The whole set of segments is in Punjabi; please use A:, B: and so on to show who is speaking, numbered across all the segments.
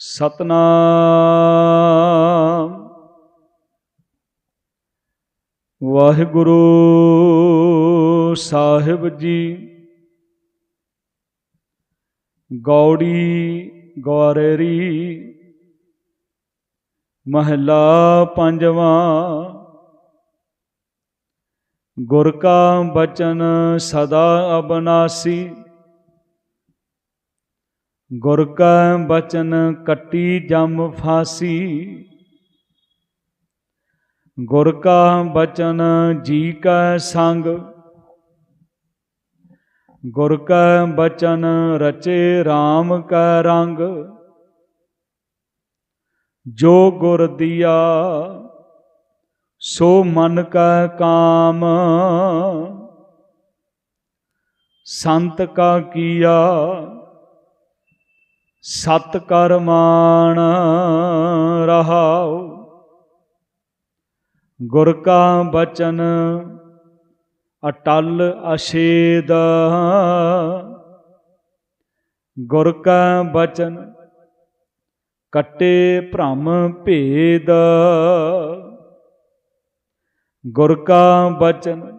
A: ਸਤਨਾਮ। ਵਾਹਿਗੁਰੂ ਸਾਹਿਬ ਜੀ ਗੌੜੀ ਗੌਰੇਰੀ ਮਹਲਾ ਪੰਜਵਾਂ ਗੁਰ ਕਾ ਬਚਨ ਸਦਾ ਅਬਨਾਸੀ। ਗੁਰ ਕਾ ਬਚਨ ਕੱਟੀ ਜਮ ਫਾਸੀ। ਗੁਰ ਕਾ ਬਚਨ ਜੀ ਕਾ ਸੰਗ। ਗੁਰ ਕਾ ਬਚਨ ਰਚੇ RAM ਕਾ ਰੰਗ। ਜੋ ਗੁਰ ਦਿਆ, ਸੋ ਮਨ ਕਾ ਕਾਮ। ਸੰਤ ਕਾ ਕੀਆ ਸਤ ਕਰਮਾਨ ਰਹਾਉ। ਗੁਰ ਕਾ ਬਚਨ ਅਟਲ ਅਸ਼ੇਦ ਗੁਰ ਕਾ ਬਚਨ ਕਟੇ ਭ੍ਰਮ ਭੇਦ। ਗੁਰ ਕਾ ਬਚਨ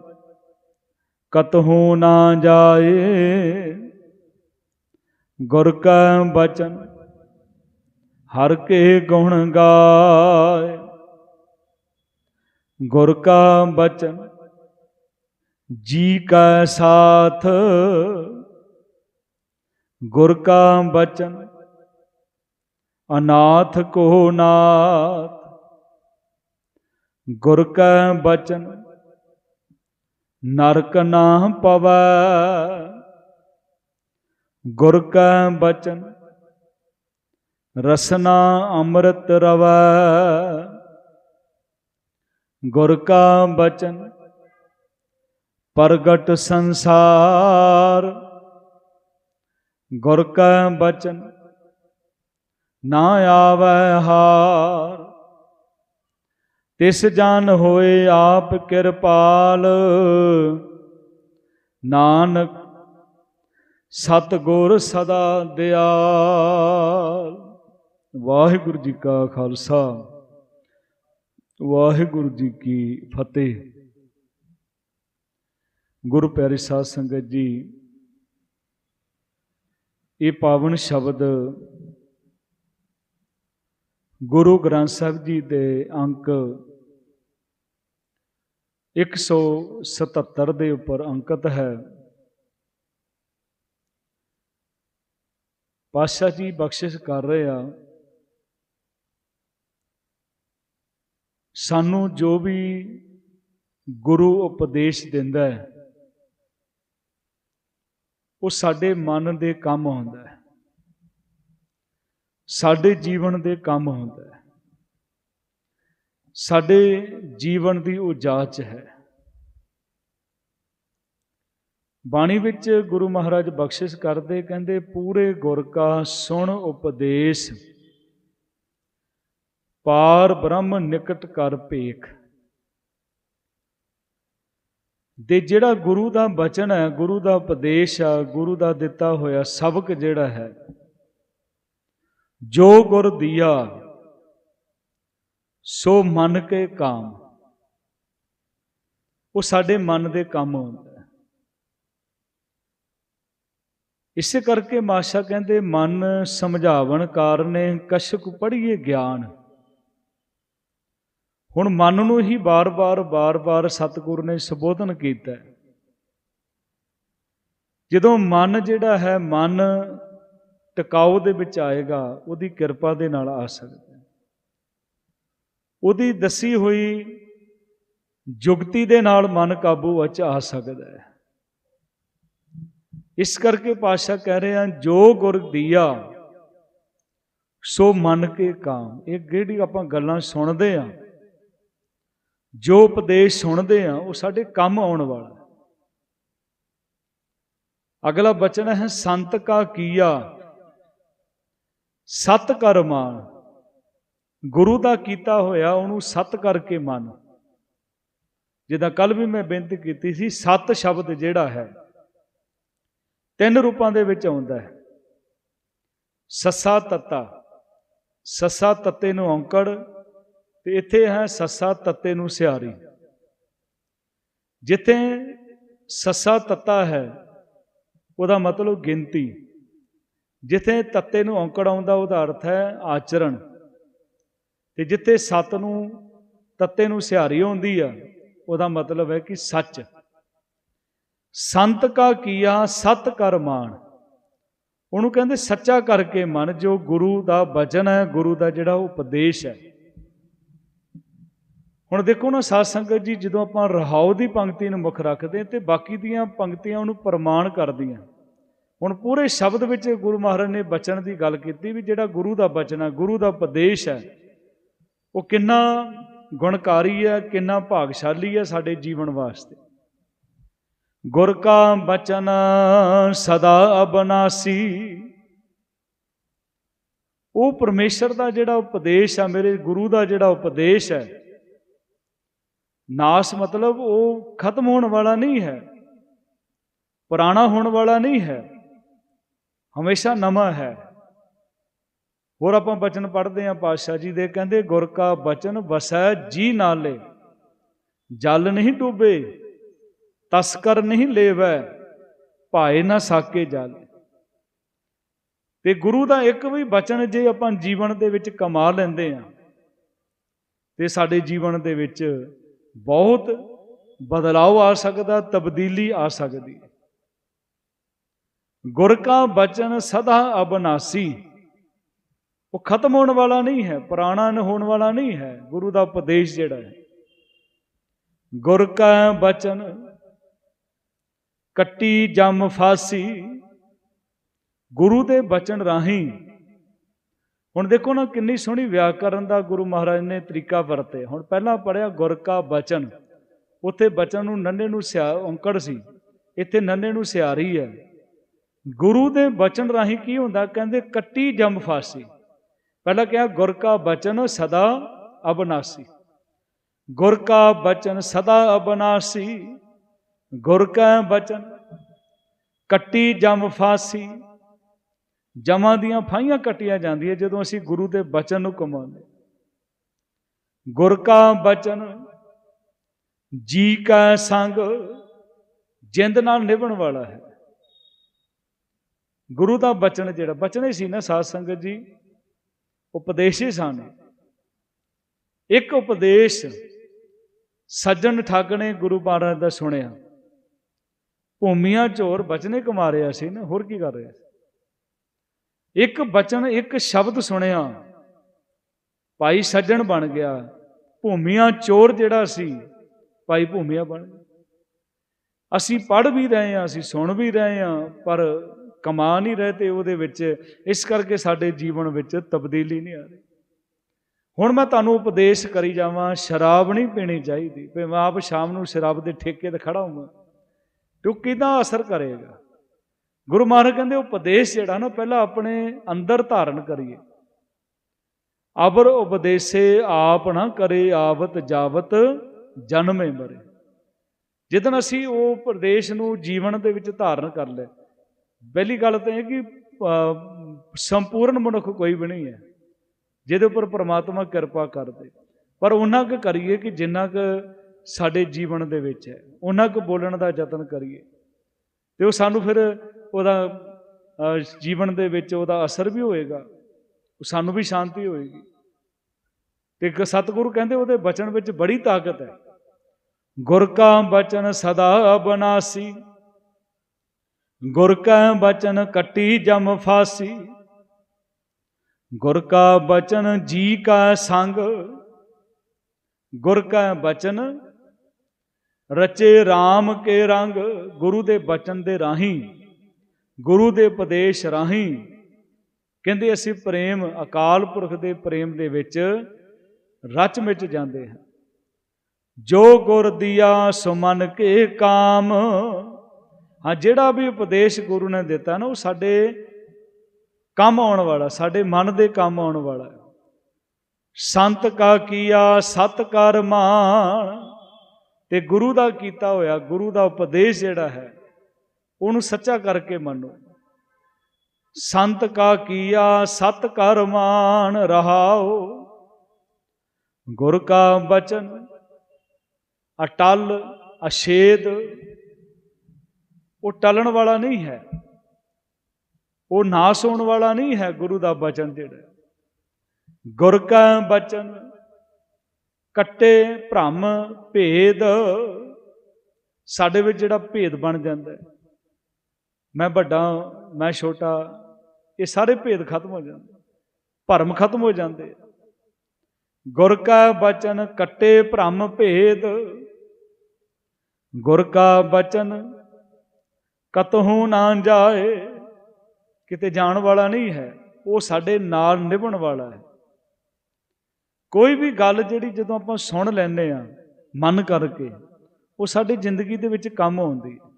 A: ਕਤਹੂ ਨਾ ਜਾਏ। ਗੁਰ ਕਾ ਬਚਨ, ਹਰ ਕੇ ਗੁਣ ਗਾਏ। ਗੁਰ ਕਾ ਬਚਨ, ਜੀ ਕਾ ਸਾਥ। ਗੁਰ ਕਾ ਬਚਨ, ਅਨਾਥ ਕੋ ਨਾਥ। ਗੁਰ ਕਾ ਬਚਨ, ਨਰਕ ਨਾ ਪਵੈ। ਗੁਰ ਕਾ ਬਚਨ, ਰਸਨਾ ਅੰਮ੍ਰਿਤ ਰਵੈ। ਗੁਰ ਕਾ ਬਚਨ, ਪ੍ਰਗਟ ਸੰਸਾਰ। ਗੁਰ ਕਾ ਬਚਨ, ਨਾ ਆਵੈ ਹਾਰ। ਤਿਸ ਜਨ ਹੋਏ ਆਪ ਕਿਰਪਾਲ, ਨਾਨਕ ਸਤਗੁਰ ਸਦਾ ਦਿਆਲ। ਵਾਹਿਗੁਰੂ ਜੀ ਕਾ ਖਾਲਸਾ, ਵਾਹਿਗੁਰੂ ਜੀ ਕੀ ਫਤਿਹ। ਗੁਰੂ ਪਿਆਰੇ ਸਾਧ ਸੰਗਤ ਜੀ, ਇਹ ਪਾਵਨ ਸ਼ਬਦ ਗੁਰੂ ਗ੍ਰੰਥ ਸਾਹਿਬ ਜੀ ਦੇ ਅੰਕ 177 ਦੇ ਉੱਪਰ ਅੰਕਿਤ ਹੈ। ਪਾਤਸ਼ਾਹ ਜੀ ਬਖਸ਼ਿਸ਼ ਕਰ ਰਹੇ ਆ। ਸਾਨੂੰ ਜੋ ਵੀ ਗੁਰੂ ਉਪਦੇਸ਼ ਦਿੰਦਾ ਹੈ, ਉਹ ਸਾਡੇ ਮਨ ਦੇ ਕੰਮ ਹੁੰਦਾ ਹੈ। ਸਾਡੇ ਜੀਵਨ ਦੇ ਕੰਮ ਹੁੰਦਾ ਹੈ। ਸਾਡੇ ਜੀਵਨ ਦੀ ਉਹ ਜਾਂਚ ਹੈ। ਬਾਣੀ ਵਿੱਚ ਗੁਰੂ ਮਹਾਰਾਜ ਬਖਸ਼ਿਸ਼ ਕਰਦੇ, ਕਹਿੰਦੇ, ਪੂਰੇ ਗੁਰ ਕਾ ਸੁਣ ਉਪਦੇਸ਼, ਪਾਰ ਬ੍ਰਹਮ ਨਿਕਟ ਕਰ ਭੇਖ। ਦੇ ਜਿਹੜਾ ਗੁਰੂ ਦਾ ਬਚਨ ਹੈ, ਗੁਰੂ ਦਾ ਉਪਦੇਸ਼ ਆ, ਗੁਰੂ ਦਾ ਦਿੱਤਾ ਹੋਇਆ ਸਬਕ ਜਿਹੜਾ ਹੈ, ਜੋ ਗੁਰ ਦੀਆ, ਸੋ ਮਨ ਕੇ ਕਾਮ। ਉਹ ਸਾਡੇ ਮਨ ਦੇ ਕੰਮ ਹੁੰਦਾ ਹੈ ਇਸੇ ਕਰਕੇ ਮਾਸ਼ਾ ਕਹਿੰਦੇ, ਮਨ ਸਮਝਾਵਣ ਕਾਰਨੇ ਕਸ਼ਕ ਪੜੀਏ ਗਿਆਨ। ਹੁਣ ਮਨ ਨੂੰ ਹੀ ਬਾਰ-ਬਾਰ ਬਾਰ-ਬਾਰ ਸਤਿਗੁਰ ਨੇ ਸੰਬੋਧਨ ਕੀਤਾ ਜਦੋਂ ਮਨ ਜਿਹੜਾ ਹੈ, ਮਨ ਟਿਕਾਉ ਦੇ ਵਿੱਚ ਆਏਗਾ, ਉਹਦੀ ਕਿਰਪਾ ਦੇ ਨਾਲ ਆ ਸਕਦਾ ਉਹਦੀ ਦੱਸੀ ਹੋਈ ਜੁਗਤੀ ਦੇ ਨਾਲ ਮਨ ਕਾਬੂ ਵਿੱਚ ਆ ਸਕਦਾ ਹੈ। ਇਸ ਕਰਕੇ ਪਾਸ਼ਾ ਕਹਿ ਰਹੇ ਆ ਜੋ ਗੁਰ ਦੀਆ, ਸੋ ਮਨ ਕੇ ਕਾਮ। ਇਹ ਜਿਹੜੀ ਆਪਾਂ ਗੱਲਾਂ ਸੁਣਦੇ ਆ ਜੋ ਉਪਦੇਸ਼ ਸੁਣਦੇ ਆ ਉਹ ਸਾਡੇ ਕੰਮ ਆਉਣ ਵਾਲਾ ਅਗਲਾ ਬਚਨ ਹੈ, ਸੰਤ ਕਾ ਕੀਆ, ਸਤ ਕਰ ਮਾਨ। ਗੁਰੂ ਦਾ ਕੀਤਾ ਹੋਇਆ, ਉਹਨੂੰ ਸਤ ਕਰਕੇ ਮੰਨ। ਜਿੱਦਾਂ ਕੱਲ ਵੀ ਮੈਂ ਬੇਨਤੀ ਕੀਤੀ ਸੀ, ਸਤ ਸ਼ਬਦ ਜਿਹੜਾ ਹੈ ਤਿੰਨ ਰੂਪਾਂ ਦੇ ਵਿੱਚ ਆਉਂਦਾ ਹੈ। ਸੱਸਾ ਤੱਤਾ। ਸੱਸਾ ਤੱਤੇ ਨੂੰ ਔਂਕੜ ਤੇ ਇੱਥੇ ਹੈ ਸੱਸਾ ਤੱਤੇ ਨੂੰ ਸਿਆਰੀ। ਜਿੱਥੇ ਸੱਸਾ ਤੱਤਾ ਹੈ, ਉਹਦਾ ਮਤਲਬ ਗਿਣਤੀ। ਜਿੱਥੇ ਤੱਤੇ ਨੂੰ ਔਂਕੜ ਆਉਂਦਾ ਉਹਦਾ ਅਰਥ ਹੈ ਆਚਰਣ। ਤੇ ਜਿੱਥੇ ਸੱਤ ਨੂੰ ਤੱਤੇ ਨੂੰ ਸਿਆਰੀ ਆਉਂਦੀ ਆ, ਉਹਦਾ ਮਤਲਬ ਹੈ ਕਿ ਸੱਚ। ਸੰਤ ਕਾ ਕੀਆ ਸਤ ਕਰ ਮਾਨ ਉਹਨੂੰ ਕਹਿੰਦੇ ਸੱਚਾ ਕਰਕੇ ਮਨ, ਜੋ ਗੁਰੂ ਦਾ ਬਚਨ ਹੈ, ਗੁਰੂ ਦਾ ਜਿਹੜਾ ਉਪਦੇਸ਼ ਹੈ। ਹੁਣ ਦੇਖੋ ਨਾ ਸਾਧ ਸੰਗਤ ਜੀ, ਜਦੋਂ ਆਪਾਂ ਰਹਾਉ ਦੀ ਪੰਕਤੀ ਨੂੰ ਮੁੱਖ ਰੱਖਦੇ ਹਾਂ ਤੇ ਬਾਕੀ ਦੀਆਂ ਪੰਕਤੀਆਂ ਉਹਨੂੰ ਪ੍ਰਮਾਣ ਕਰਦੀਆਂ। ਹੁਣ ਪੂਰੇ ਸ਼ਬਦ ਵਿੱਚ ਗੁਰੂ ਮਹਾਰਾਜ ਨੇ ਬਚਨ ਦੀ ਗੱਲ ਕੀਤੀ ਵੀ ਜਿਹੜਾ ਗੁਰੂ ਦਾ ਬਚਨ ਹੈ, ਗੁਰੂ ਦਾ ਉਪਦੇਸ਼ ਹੈ, ਉਹ ਕਿੰਨਾ ਗੁਣਕਾਰੀ ਹੈ, ਕਿੰਨਾ ਭਾਗਸ਼ਾਲੀ ਹੈ ਸਾਡੇ ਜੀਵਨ ਵਾਸਤੇ। ਗੁਰ ਕਾ ਬਚਨ ਸਦਾ ਅਬਨਾਸੀ। ਉਹ ਪਰਮੇਸ਼ਰ ਦਾ ਜਿਹੜਾ ਉਪਦੇਸ਼ ਆ, ਮੇਰੇ ਗੁਰੂ ਦਾ ਜਿਹੜਾ ਉਪਦੇਸ਼ ਹੈ, ਨਾਸ ਮਤਲਬ ਉਹ ਖਤਮ ਹੋਣ ਵਾਲਾ ਨਹੀਂ ਹੈ, ਪੁਰਾਣਾ ਹੋਣ ਵਾਲਾ ਨਹੀਂ ਹੈ, ਹਮੇਸ਼ਾ ਨਵਾਂ ਹੈ। ਹੋਰ ਆਪਾਂ ਬਚਨ ਪੜ੍ਹਦੇ ਹਾਂ, ਪਾਤਸ਼ਾਹ ਜੀ ਦੇ ਕਹਿੰਦੇ, ਗੁਰ ਕਾ ਬਚਨ ਵਸੈ ਜੀ ਨਾਲੇ, ਜਲ ਨਹੀਂ ਡੁੱਬੇ। ਤਸਕਰ ਨਹੀਂ ਲੇਵੈ, ਭਾਏ ਨਾ ਸਾਕੇ ਜਲ। ਤੇ ਗੁਰੂ ਦਾ ਇੱਕ ਵੀ ਬਚਨ ਜੇ ਆਪਾਂ ਜੀਵਨ ਦੇ ਵਿੱਚ ਕਮਾ ਲੈਂਦੇ ਆ ਤੇ ਸਾਡੇ ਜੀਵਨ ਦੇ ਵਿੱਚ ਬਹੁਤ ਬਦਲਾਅ ਆ ਸਕਦਾ, ਤਬਦੀਲੀ ਆ ਸਕਦੀ ਹੈ। ਗੁਰ ਕਾ ਬਚਨ ਸਦਾ ਅਬਨਾਸੀ। ਉਹ ਖਤਮ ਹੋਣ ਵਾਲਾ ਨਹੀਂ ਹੈ ਪੁਰਾਣਾ ਹੋਣ ਵਾਲਾ ਨਹੀਂ ਹੈ, ਗੁਰੂ ਦਾ ਉਪਦੇਸ਼ ਜਿਹੜਾ ਹੈ। ਗੁਰ ਕਾ ਬਚਨ ਕੱਟੀ ਜਮ ਫਾਸੀ, ਗੁਰੂ ਦੇ ਬਚਨ ਰਾਹੀਂ। ਹੁਣ ਦੇਖੋ ਨਾ, ਕਿੰਨੀ ਸੋਹਣੀ ਵਿਆਕਰਨ ਦਾ ਗੁਰੂ ਮਹਾਰਾਜ ਨੇ ਤਰੀਕਾ ਵਰਤੇ। ਹੁਣ ਪਹਿਲਾਂ ਪੜਿਆ ਗੁਰ ਕਾ ਬਚਨ। ਉੱਥੇ ਬਚਨ ਨੂੰ ਨੰਨੇ ਨੂੰ ਸਿਆ, ਔਂਕੜ ਸੀ। ਇੱਥੇ ਨੰਨੇ ਨੂੰ ਸਿਆਰੀ ਹੈ। ਗੁਰੂ ਦੇ ਬਚਨ ਰਾਹੀਂ ਕੀ ਹੁੰਦਾ? ਕਹਿੰਦੇ ਕੱਟੀ ਜਮ ਫਾਸੀ। ਪਹਿਲਾਂ ਕਿਹਾ, ਗੁਰ ਕਾ ਬਚਨ ਸਦਾ ਅਬਨਾਸੀ। ਗੁਰ ਕਾ ਬਚਨ ਸਦਾ ਅਬਨਾਸੀ। ਗੁਰ ਕਾ ਬਚਨ, ਕੱਟੀ ਜਮ ਫਾਸੀ। ਜਮਾਂ ਦੀਆਂ ਫਾਈਆਂ ਕੱਟੀਆਂ ਜਾਂਦੀਆਂ ਜਦੋਂ ਅਸੀਂ ਗੁਰੂ ਦੇ ਬਚਨ ਨੂੰ ਕਮਾਉਂਦੇ ਗੁਰ ਕਾ ਬਚਨ, ਜੀ ਕਾ ਸੰਗ, ਜਿੰਦ ਨਾਲ ਨਿਭਣ ਵਾਲਾ ਹੈ। ਗੁਰੂ ਦਾ ਬਚਨ ਜਿਹੜਾ, ਬਚਨ ਹੀ ਸੀ ਨਾ ਸਾਧ ਸੰਗਤ ਜੀ, ਉਪਦੇਸ਼ ਹੀ ਸਨ। ਇੱਕ ਉਪਦੇਸ਼ ਸੱਜਣ ਠੱਗ ਨੇ ਗੁਰੂ ਮਹਾਰਾਜ ਦਾ ਸੁਣਿਆ। ਭੂਮੀਆਂ ਚੋਰ ਬਚਨੇ ਕਮਾ ਰਿਹਾ ਸੀ ਨਾ, ਹੋਰ ਕੀ ਕਰ ਰਿਹਾ ਸੀ? ਇੱਕ ਬਚਨ, ਇੱਕ ਸ਼ਬਦ ਸੁਣਿਆ, ਭਾਈ ਸੱਜਣ ਬਣ ਗਿਆ। ਭੂਮੀਆਂ ਚੋਰ ਜਿਹੜਾ ਸੀ, ਭਾਈ ਭੂਮੀਆਂ ਬਣ ਗਿਆ ਅਸੀਂ ਪੜ ਵੀ ਰਹੇ ਹਾਂ, ਅਸੀਂ ਸੁਣ ਵੀ ਰਹੇ ਹਾਂ, ਪਰ ਕਮਾ ਨਹੀਂ ਰਹੇ ਤੇ ਉਹਦੇ ਵਿੱਚ, ਇਸ ਕਰਕੇ ਸਾਡੇ ਜੀਵਨ ਵਿੱਚ ਤਬਦੀਲੀ ਨਹੀਂ ਆ ਰਹੀ। ਹੁਣ ਮੈਂ ਤੁਹਾਨੂੰ ਉਪਦੇਸ਼ ਕਰੀ ਜਾਵਾਂ, ਸ਼ਰਾਬ ਨਹੀਂ ਪੀਣੀ ਚਾਹੀਦੀ। ਵੀ ਮੈਂ ਆਪ ਸ਼ਾਮ ਨੂੰ ਸ਼ਰਾਬ ਦੇ ਠੇਕੇ ਤੇ ਖੜਾ ਹਾਂ ਤੇ ਕਿਦਾਂ ਅਸਰ ਕਰੇਗਾ? ਗੁਰੂ ਮਹਾਰਾਜ ਕਹਿੰਦੇ ਉਪਦੇਸ਼ ਜਿਹੜਾ ਨਾ, ਪਹਿਲਾਂ ਆਪਣੇ ਅੰਦਰ ਧਾਰਨ ਕਰੀਏ। ਅਬਰ ਉਪਦੇਸੇ ਆਪ ਨਾ ਕਰੇ, ਆਵਤ ਜਾਵਤ ਜਨਮੇ ਮਰੇ। ਜਿੱਦਨ ਅਸੀਂ ਉਹ ਪ੍ਰਦੇਸ਼ ਨੂੰ ਜੀਵਨ ਦੇ ਵਿੱਚ ਧਾਰਨ ਕਰ ਲੈ ਪਹਿਲੀ ਗੱਲ ਤਾਂ ਇਹ ਕਿ ਸੰਪੂਰਨ ਮਨੁੱਖ ਕੋਈ ਵੀ ਨਹੀਂ ਹੈ, ਜਿਹਦੇ ਉੱਪਰ ਪ੍ਰਮਾਤਮਾ ਕਿਰਪਾ ਕਰਦੇ। ਪਰ ਉਹਨਾਂ ਕੁ ਕਰੀਏ ਕਿ ਜਿੰਨਾ ਕੁ ਸਾਡੇ ਜੀਵਨ ਦੇ ਵਿੱਚ ਹੈ। ਉਹਨਾਂ ਕੁ ਬੋਲਣ ਦਾ ਯਤਨ ਕਰੀਏ। ਤੇ ਉਹ ਸਾਨੂੰ ਫਿਰ ਉਹਦਾ ਜੀਵਨ ਦੇ ਵਿੱਚ ਉਹਦਾ ਅਸਰ ਵੀ ਹੋਏਗਾ। ਸਾਨੂੰ ਵੀ ਸ਼ਾਂਤੀ ਹੋਏਗੀ। ਤੇ ਸਤਿਗੁਰੂ ਕਹਿੰਦੇ ਉਹਦੇ ਬਚਨ ਵਿੱਚ ਬੜੀ ਤਾਕਤ ਹੈ। ਗੁਰ ਕਾ ਬਚਨ ਸਦਾ ਬਨਾਸੀ। ਗੁਰ ਕਾ ਬਚਨ ਕੱਟੀ ਜਮ ਫਾਸੀ। ਗੁਰ ਕਾ ਬਚਨ ਜੀ ਕਾ ਸੰਗ। ਗੁਰ ਕਾ ਬਚਨ ਰਚੇ RAM ਕੇ ਰੰਗ, ਗੁਰੂ ਦੇ ਬਚਨ ਦੇ ਰਾਹੀਂ, ਗੁਰੂ ਦੇ ਉਪਦੇਸ਼ ਰਾਹੀਂ। ਕਹਿੰਦੇ ਅਸੀਂ ਪ੍ਰੇਮ, ਅਕਾਲ ਪੁਰਖ ਦੇ ਪ੍ਰੇਮ ਦੇ ਵਿੱਚ ਰਚ ਮਿਚ ਜਾਂਦੇ ਹਾਂ। ਜੋ ਗੁਰ ਦਿਆ ਸੋ ਕੇ ਕਾਮ। ਹਾਂ, ਜਿਹੜਾ ਵੀ ਉਪਦੇਸ਼ ਗੁਰੂ ਨੇ ਦਿੱਤਾ ਨਾ, ਉਹ ਸਾਡੇ ਕੰਮ ਆਉਣ ਵਾਲਾ, ਸਾਡੇ ਮਨ ਦੇ ਕੰਮ ਆਉਣ ਵਾਲਾ ਸੰਤ ਕਾ ਕੀਆ, ਸਤ ਕਰ ਮਾਨ ਤੇ ਗੁਰੂ ਦਾ ਕੀਤਾ ਹੋਇਆ, ਗੁਰੂ ਦਾ ਉਪਦੇਸ਼ ਜਿਹੜਾ ਹੈ, ਉਹਨੂੰ ਸੱਚਾ ਕਰਕੇ ਮੰਨੋ। ਸੰਤ ਕਾ ਕੀਆ, ਸਤ ਕਰ ਮਾਨ ਰਹਾਓ। ਗੁਰ ਕਾ ਬਚਨ, ਅਟਲ, ਅਛੇਦ। ਉਹ ਟਲਣ ਵਾਲਾ ਨਹੀਂ ਹੈ, ਉਹ ਨਾਸ ਹੋਣ ਵਾਲਾ ਨਹੀਂ ਹੈ ਗੁਰੂ ਦਾ ਬਚਨ ਜਿਹੜਾ। ਗੁਰ ਕਾ ਬਚਨ ਕੱਟੇ ਭ੍ਰਮ ਭੇਦ। ਸਾਡੇ ਵਿੱਚ ਜਿਹੜਾ ਭੇਦ ਬਣ ਜਾਂਦਾ ਹੈ। ਮੈਂ ਵੱਡਾ, ਮੈਂ ਛੋਟਾ, ਇਹ ਸਾਰੇ ਭੇਦ ਖਤਮ ਹੋ ਜਾਂਦੇ ਭਰਮ ਖਤਮ ਹੋ ਜਾਂਦੇ ਗੁਰ ਕਾ ਬਚਨ ਕੱਟੇ ਭ੍ਰਮ ਭੇਦ। ਗੁਰ ਕਾ ਬਚਨ ਕਤਹੂ ਨਾ ਜਾਏ। ਕਿਤੇ ਜਾਣ ਵਾਲਾ ਨਹੀਂ ਹੈ, ਉਹ ਸਾਡੇ ਨਾਲ ਨਿਭਣ ਵਾਲਾ ਹੈ। ਕੋਈ ਵੀ ਗੱਲ ਜਿਹੜੀ ਜਦੋਂ ਆਪਾਂ ਸੁਣ ਲੈਂਦੇ ਆ ਮਨ ਕਰਕੇ, ਉਹ ਸਾਡੀ ਜ਼ਿੰਦਗੀ ਦੇ ਵਿੱਚ ਕੰਮ ਆਉਂਦੀ ਹੈ।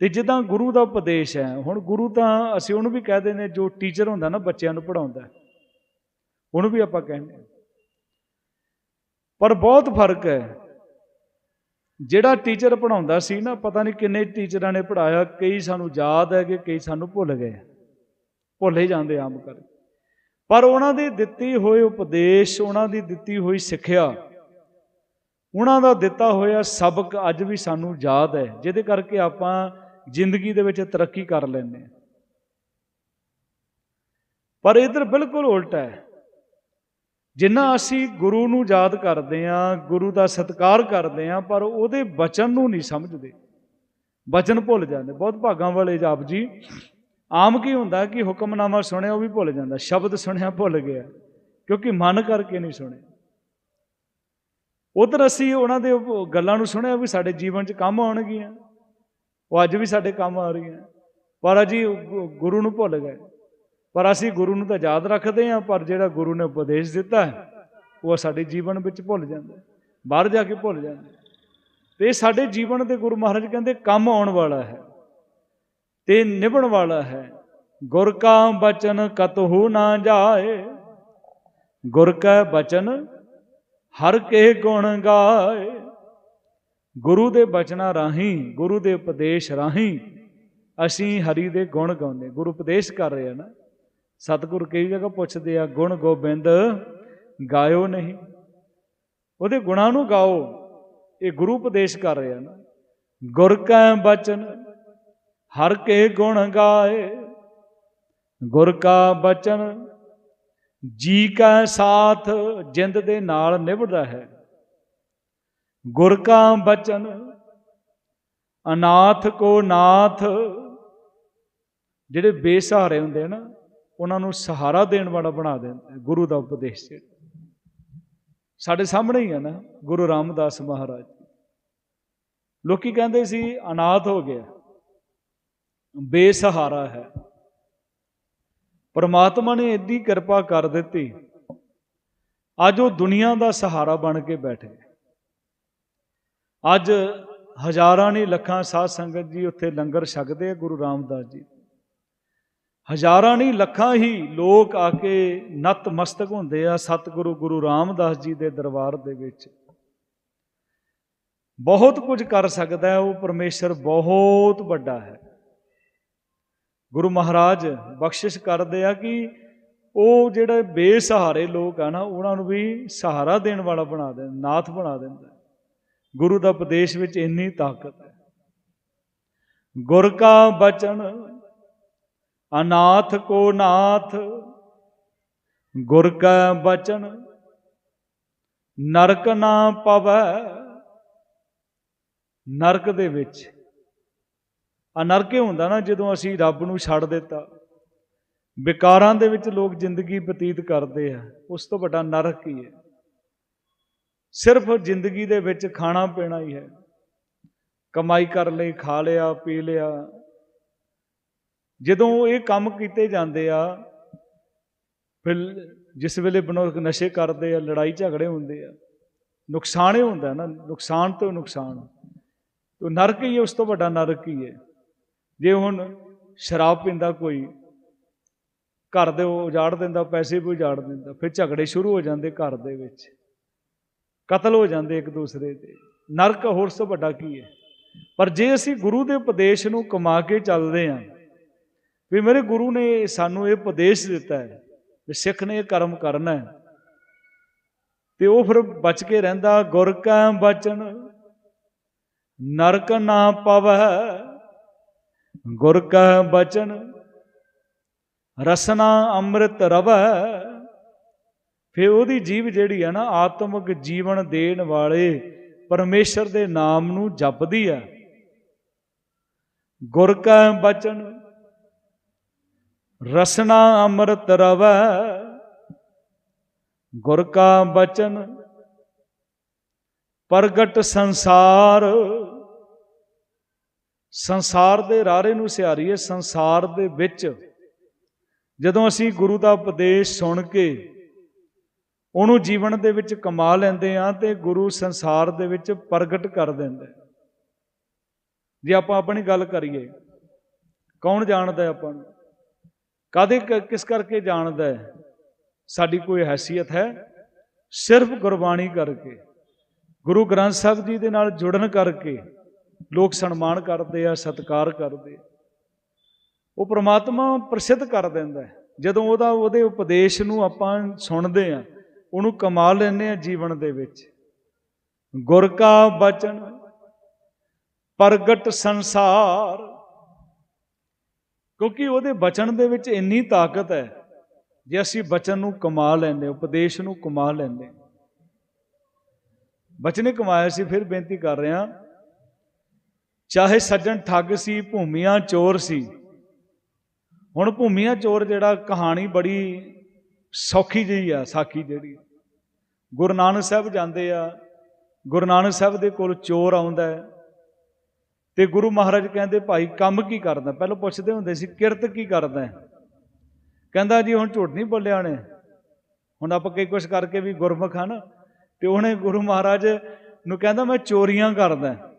A: ਤੇ ਜਿੱਦਾਂ ਗੁਰੂ ਦਾ ਉਪਦੇਸ਼ ਹੈ, ਹੁਣ ਗੁਰੂ ਤਾਂ ਅਸੀਂ ਉਹਨੂੰ ਵੀ ਕਹਦੇ ਨੇ ਜੋ ਟੀਚਰ ਹੁੰਦਾ ਨਾ, ਬੱਚਿਆਂ ਨੂੰ ਪੜਾਉਂਦਾ ਉਹਨੂੰ ਵੀ ਆਪਾਂ ਕਹਿੰਦੇ ਪਰ ਬਹੁਤ ਫ਼ਰਕ ਹੈ, ਜਿਹੜਾ ਟੀਚਰ ਪੜਾਉਂਦਾ ਸੀ ਨਾ, ਪਤਾ ਨਹੀਂ ਕਿੰਨੇ ਟੀਚਰਾਂ ਨੇ ਪੜਾਇਆ ਕਈ ਸਾਨੂੰ ਯਾਦ ਹੈ ਕਿ ਕਈ ਸਾਨੂੰ ਭੁੱਲ ਗਏ। ਭੁੱਲ ਹੀ ਜਾਂਦੇ ਆਮ ਕਰਕੇ। ਪਰ ਉਹਨਾਂ ਦੀ ਦਿੱਤੀ ਹੋਈ ਉਪਦੇਸ਼, ਉਹਨਾਂ ਦੀ ਦਿੱਤੀ ਹੋਈ ਸਿੱਖਿਆ, ਉਹਨਾਂ ਦਾ ਦਿੱਤਾ ਹੋਇਆ ਸਬਕ ਅੱਜ ਵੀ ਸਾਨੂੰ ਯਾਦ ਹੈ, ਜਿਹਦੇ ਕਰਕੇ ਆਪਾਂ ਜ਼ਿੰਦਗੀ ਦੇ ਵਿੱਚ ਤਰੱਕੀ ਕਰ ਲੈਂਦੇ ਹਾਂ। ਪਰ ਇਧਰ ਬਿਲਕੁਲ ਉਲਟਾ ਹੈ। ਜਿੰਨਾ ਅਸੀਂ ਗੁਰੂ ਨੂੰ ਯਾਦ ਕਰਦੇ ਹਾਂ, ਗੁਰੂ ਦਾ ਸਤਿਕਾਰ ਕਰਦੇ ਹਾਂ, ਪਰ ਉਹਦੇ ਬਚਨ ਨੂੰ ਨਹੀਂ ਸਮਝਦੇ। ਬਚਨ ਭੁੱਲ ਜਾਂਦੇ। ਬਹੁਤ ਭਾਗਾਂ ਵਾਲੇ ਜਾਪ ਜੀ ਆਮ ਕੀ ਹੁੰਦਾ ਕਿ ਹੁਕਮਨਾਮਾ ਸੁਣਿਆ ਉਹ ਵੀ ਭੁੱਲ ਜਾਂਦਾ, ਸ਼ਬਦ ਸੁਣਿਆ ਭੁੱਲ ਗਿਆ, ਕਿਉਂਕਿ ਮਨ ਕਰਕੇ ਨਹੀਂ ਸੁਣਿਆ ਉਧਰ ਅਸੀਂ ਉਹਨਾਂ ਦੇ ਗੱਲਾਂ ਨੂੰ ਸੁਣਿਆ ਵੀ ਸਾਡੇ ਜੀਵਨ 'ਚ ਕੰਮ ਆਉਣਗੀਆਂ, ਉਹ ਅੱਜ ਵੀ ਸਾਡੇ ਕੰਮ ਆ ਰਹੀਆਂ। ਪਰ ਅਜੀ ਗੁਰੂ ਨੂੰ ਭੁੱਲ ਗਏ। ਪਰ ਅਸੀਂ ਗੁਰੂ ਨੂੰ ਤਾਂ ਯਾਦ ਰੱਖਦੇ ਹਾਂ, ਪਰ ਜਿਹੜਾ ਗੁਰੂ ਨੇ ਉਪਦੇਸ਼ ਦਿੱਤਾ ਹੈ, ਉਹ ਸਾਡੇ ਜੀਵਨ ਵਿੱਚ ਭੁੱਲ ਜਾਂਦਾ ਬਾਹਰ ਜਾ ਕੇ ਭੁੱਲ ਜਾਂਦਾ ਤੇ ਸਾਡੇ ਜੀਵਨ ਦੇ ਗੁਰੂ ਮਹਾਰਾਜ ਕਹਿੰਦੇ ਕੰਮ ਆਉਣ ਵਾਲਾ ਹੈ। ਤੇ ਨਿਭਣ ਵਾਲਾ ਹੈ। ਗੁਰ ਕਾ ਬਚਨ ਕਤਹੂ ਨਾ ਜਾਏ, ਗੁਰ ਕਾ ਬਚਨ ਹਰ ਕੇ ਗੁਣ ਗਾਏ। ਗੁਰੂ ਦੇ ਬਚਨਾਂ ਰਾਹੀਂ, ਗੁਰੂ ਦੇ ਉਪਦੇਸ਼ ਰਾਹੀਂ ਅਸੀਂ ਹਰੀ ਦੇ ਗੁਣ ਗਾਉਂਦੇ ਗੁਰੂ ਉਪਦੇਸ਼ ਕਰ ਰਹੇ ਆ ਨਾ। ਸਤਿਗੁਰ ਕਈ ਜਗ੍ਹਾ ਪੁੱਛਦੇ ਆ, ਗੁਣ ਗੋਬਿੰਦ ਗਾਇਓ ਨਹੀਂ। ਉਹਦੇ ਗੁਣਾਂ ਨੂੰ ਗਾਓ। ਇਹ ਗੁਰੂ ਉਪਦੇਸ਼ ਕਰ ਰਹੇ ਆ ਨਾ। ਗੁਰ ਕੈ ਬਚਨ ਹਰ ਕੇ ਗੁਣ ਗਾਏ, ਗੁਰ ਕਾ ਬਚਨ, ਜੀ ਕਾ ਸਾਥ ਜਿੰਦ ਦੇ ਨਾਲ ਨਿਭਦਾ ਹੈ। ਗੁਰ ਕਾ ਬਚਨ, ਅਨਾਥ ਕੋ ਨਾਥ, ਜਿਹੜੇ ਬੇਸਹਾਰੇ ਹੁੰਦੇ ਨਾ, ਉਹਨਾਂ ਨੂੰ ਸਹਾਰਾ ਦੇਣ ਵਾਲਾ ਬਣਾ ਦਿੰਦਾ ਗੁਰੂ ਦਾ ਉਪਦੇਸ਼ ਸਾਡੇ ਸਾਹਮਣੇ ਹੀ ਹੈ ਨਾ, ਗੁਰੂ ਰਾਮਦਾਸ ਮਹਾਰਾਜ। ਲੋਕੀ ਕਹਿੰਦੇ ਸੀ, ਅਨਾਥ ਹੋ ਗਿਆ। ਬੇਸਹਾਰਾ ਹੈ। ਪਰਮਾਤਮਾ ਨੇ ਇੰਨੀ ਕਿਰਪਾ ਕਰ ਦਿੱਤੀ। ਅੱਜ ਉਹ ਦੁਨੀਆ ਦਾ ਸਹਾਰਾ ਬਣ ਕੇ ਬੈਠ। ਗਏ ਅੱਜ ਹਜ਼ਾਰਾਂ ਨਹੀਂ ਲੱਖਾਂ ਸਾਧ ਸੰਗਤ ਜੀ ਉੱਥੇ ਲੰਗਰ ਛਕਦੇ ਆ ਗੁਰੂ ਰਾਮਦਾਸ ਜੀ। ਹਜ਼ਾਰਾਂ ਨਹੀਂ ਲੱਖਾਂ ਹੀ ਲੋਕ ਆ ਕੇ ਨਤਮਸਤਕ ਹੁੰਦੇ ਆ ਸਤਿਗੁਰੂ ਗੁਰੂ ਰਾਮਦਾਸ ਜੀ ਦੇ ਦਰਬਾਰ ਦੇ ਵਿੱਚ। ਬਹੁਤ ਕੁਝ ਕਰ ਸਕਦਾ ਹੈ, ਉਹ ਪਰਮੇਸ਼ਰ ਬਹੁਤ ਵੱਡਾ ਹੈ। ਗੁਰੂ ਮਹਾਰਾਜ ਬਖਸ਼ਿਸ਼ ਕਰਦੇ ਆ ਕਿ ਉਹ ਜਿਹੜੇ ਬੇਸਹਾਰੇ ਲੋਕ ਆ ਨਾ, ਉਹਨਾਂ ਨੂੰ ਵੀ ਸਹਾਰਾ ਦੇਣ ਵਾਲਾ ਬਣਾ ਦੇ, ਨਾਥ ਬਣਾ ਦਿੰਦਾ ਗੁਰੂ ਦਾ ਉਪਦੇਸ਼ ਵਿੱਚ ਇੰਨੀ ਤਾਕਤ ਹੈ। ਗੁਰ ਕਾ ਬਚਨ, ਅਨਾਥ ਕੋ ਨਾਥ, ਗੁਰ ਕਾ ਬਚਨ, ਨਰਕ ਨਾ ਪਵੈ। ਨਰਕ ਦੇ ਵਿੱਚ ਅਨਰਕੇ ਹੁੰਦਾ ਨਾ ਜਦੋਂ ਅਸੀਂ ਰੱਬ ਨੂੰ ਛੱਡ ਦਿੱਤਾ। ਵਿਕਾਰਾਂ ਦੇ ਵਿੱਚ ਲੋਕ ਜ਼ਿੰਦਗੀ ਬਤੀਤ ਕਰਦੇ ਆ, ਉਸ ਤੋਂ ਵੱਡਾ ਨਰਕ ਹੀ ਹੈ। ਸਿਰਫ ਜ਼ਿੰਦਗੀ ਦੇ ਵਿੱਚ ਖਾਣਾ ਪੀਣਾ ਹੀ ਹੈ। ਕਮਾਈ ਕਰ ਲਈ, ਖਾ ਲਿਆ, ਪੀ ਲਿਆ। ਜਦੋਂ ਇਹ ਕੰਮ ਕੀਤੇ ਜਾਂਦੇ ਆ, ਫਿਰ ਜਿਸ ਵੇਲੇ ਬਨੋਕ ਨਸ਼ੇ ਕਰਦੇ ਆ, ਲੜਾਈ ਝਗੜੇ ਹੁੰਦੇ ਆ, ਨੁਕਸਾਨ ਹੀ ਹੁੰਦਾ ਨਾ। ਨੁਕਸਾਨ ਤੋਂ ਨੁਕਸਾਨ। ਤੋ ਨਰਕ ਹੀ, ਉਸ ਤੋਂ ਵੱਡਾ ਨਰਕ ਹੀ ਹੈ। ਜੇ ਹੁਣ ਸ਼ਰਾਬ ਪੀਂਦਾ ਕੋਈ, ਘਰ ਦੇ ਉਜਾੜ ਦਿੰਦਾ, ਪੈਸੇ ਵੀ ਉਜਾੜ ਦਿੰਦਾ, ਫਿਰ ਝਗੜੇ ਸ਼ੁਰੂ ਹੋ ਜਾਂਦੇ ਘਰ ਦੇ ਵਿੱਚ। ਕਤਲ ਹੋ ਜਾਂਦੇ ਇੱਕ ਦੂਸਰੇ ਦੇ। ਨਰਕ ਹੋਰ ਸਭ ਵੱਡਾ ਕੀ ਹੈ? ਪਰ ਜੇ ਅਸੀਂ ਗੁਰੂ ਦੇ ਉਪਦੇਸ਼ ਨੂੰ ਕਮਾ ਕੇ ਚੱਲਦੇ ਆਂ ਵੀ ਮੇਰੇ ਗੁਰੂ ਨੇ ਸਾਨੂੰ ਇਹ ਉਪਦੇਸ਼ ਦਿੱਤਾ ਹੈ ਵੀ ਸਿੱਖ ਨੇ ਇਹ ਕਰਮ ਕਰਨਾ ਹੈ, ਤੇ ਉਹ ਫਿਰ ਬਚ ਕੇ ਰਹਿੰਦਾ, ਗੁਰ ਕਾ ਬਚਨ, ਨਰਕ ਨਾ ਪਵੈ ਗੁਰ ਕਾ ਬਚਨ, ਰਸਨਾ ਅੰਮ੍ਰਿਤ ਰਵੈ। ਫਿਰ ਉਹਦੀ ਜੀਵ ਜਿਹੜੀ ਹੈ ਨਾ, ਆਤਮਿਕ ਜੀਵਨ ਦੇਣ ਵਾਲੇ ਪਰਮੇਸ਼ਰ ਦੇ ਨਾਮ ਨੂੰ ਜਪਦੀ ਹੈ ਗੁਰ ਕਾ ਬਚਨ, ਰਸਨਾ ਅੰਮ੍ਰਿਤ ਰਵੈ। ਗੁਰ ਕਾ ਬਚਨ, ਪ੍ਰਗਟ ਸੰਸਾਰ ਸੰਸਾਰ ਦੇ ਰਾਰੇ ਨੂੰ ਸਿਆਰੀਏ, ਸੰਸਾਰ ਦੇ ਵਿੱਚ। ਜਦੋਂ ਅਸੀਂ ਗੁਰੂ ਦਾ ਉਪਦੇਸ਼ ਸੁਣ ਕੇ ਉਹਨੂੰ ਜੀਵਨ ਦੇ ਵਿੱਚ ਕਮਾ ਲੈਂਦੇ ਆ ਤੇ ਗੁਰੂ ਸੰਸਾਰ ਦੇ ਵਿੱਚ ਪ੍ਰਗਟ ਕਰ ਦਿੰਦਾ ਜੇ ਆਪਾਂ ਆਪਣੀ ਗੱਲ ਕਰੀਏ, ਕੌਣ ਜਾਣਦਾ ਆਪਾਂ ਨੂੰ? ਕਾਦੇ ਕਿਸ ਕਰਕੇ ਜਾਣਦਾ ਸਾਡੀ ਕੋਈ ਹੈਸੀਅਤ ਹੈ? ਸਿਰਫ ਗੁਰਬਾਣੀ ਕਰਕੇ, ਗੁਰੂ ਗ੍ਰੰਥ ਸਾਹਿਬ ਜੀ ਦੇ ਨਾਲ ਜੁੜਨ ਕਰਕੇ। ਲੋਕ ਸਨਮਾਨ ਕਰਦੇ ਆ, ਸਤਿਕਾਰ ਕਰਦੇ ਉਹ ਪ੍ਰਮਾਤਮਾ ਪ੍ਰਸਿੱਧ ਕਰ ਦਿੰਦਾ ਹੈ। ਜਦੋਂ ਉਹਦਾ, ਉਹਦੇ ਉਪਦੇਸ਼ ਨੂੰ ਆਪਾਂ ਸੁਣਦੇ ਆ ਉਹਨੂੰ ਕਮਾ ਲੈਂਦੇ ਆ ਜੀਵਨ ਦੇ ਵਿੱਚ। ਗੁਰ ਕਾ ਬਚਨ, ਪ੍ਰਗਟ ਸੰਸਾਰ। ਕਿਉਂਕਿ ਉਹਦੇ ਬਚਨ ਦੇ ਵਿੱਚ ਇੰਨੀ ਤਾਕਤ ਹੈ, ਜੇ ਅਸੀਂ ਬਚਨ ਨੂੰ ਕਮਾ ਲੈਂਦੇ ਉਪਦੇਸ਼ ਨੂੰ ਕਮਾ ਲੈਂਦੇ ਬਚਨੇ ਕਮਾਇਆ ਸੀ, ਫਿਰ ਬੇਨਤੀ ਕਰ ਰਿਹਾ ਚਾਹੇ ਸੱਜਣ ਠੱਗ ਸੀ, ਭੂਮੀਆਂ ਚੋਰ ਸੀ। ਹੁਣ ਭੂਮੀਆਂ ਚੋਰ ਜਿਹੜਾ ਕਹਾਣੀ ਬੜੀ ਸੌਖੀ ਜਿਹੀ ਆ, ਸਾਖੀ ਜਿਹੜੀ। ਗੁਰੂ ਨਾਨਕ ਸਾਹਿਬ ਜਾਂਦੇ ਆ, ਗੁਰੂ ਨਾਨਕ ਸਾਹਿਬ ਦੇ ਕੋਲ ਚੋਰ ਆਉਂਦਾ ਹੈ। ਤੇ ਗੁਰੂ ਮਹਾਰਾਜ ਕਹਿੰਦੇ, ਭਾਈ, ਕੰਮ ਕੀ ਕਰਦਾ? ਪਹਿਲਾਂ ਪੁੱਛਦੇ ਹੁੰਦੇ ਸੀ, ਕਿਰਤ ਕੀ ਕਰਦਾ ਕਹਿੰਦਾ, ਜੀ, ਹੁਣ ਝੂਠ ਨਹੀਂ ਬੋਲਿਆ ਉਹਨੇ। ਹੁਣ ਆਪਾਂ ਕਈ ਕੁਛ ਕਰਕੇ ਵੀ ਗੁਰਮੁਖ ਹਨ ਤੇ ਉਹਨੇ ਗੁਰੂ ਮਹਾਰਾਜ ਨੂੰ ਕਹਿੰਦਾ, ਮੈਂ ਚੋਰੀਆਂ ਕਰਦਾ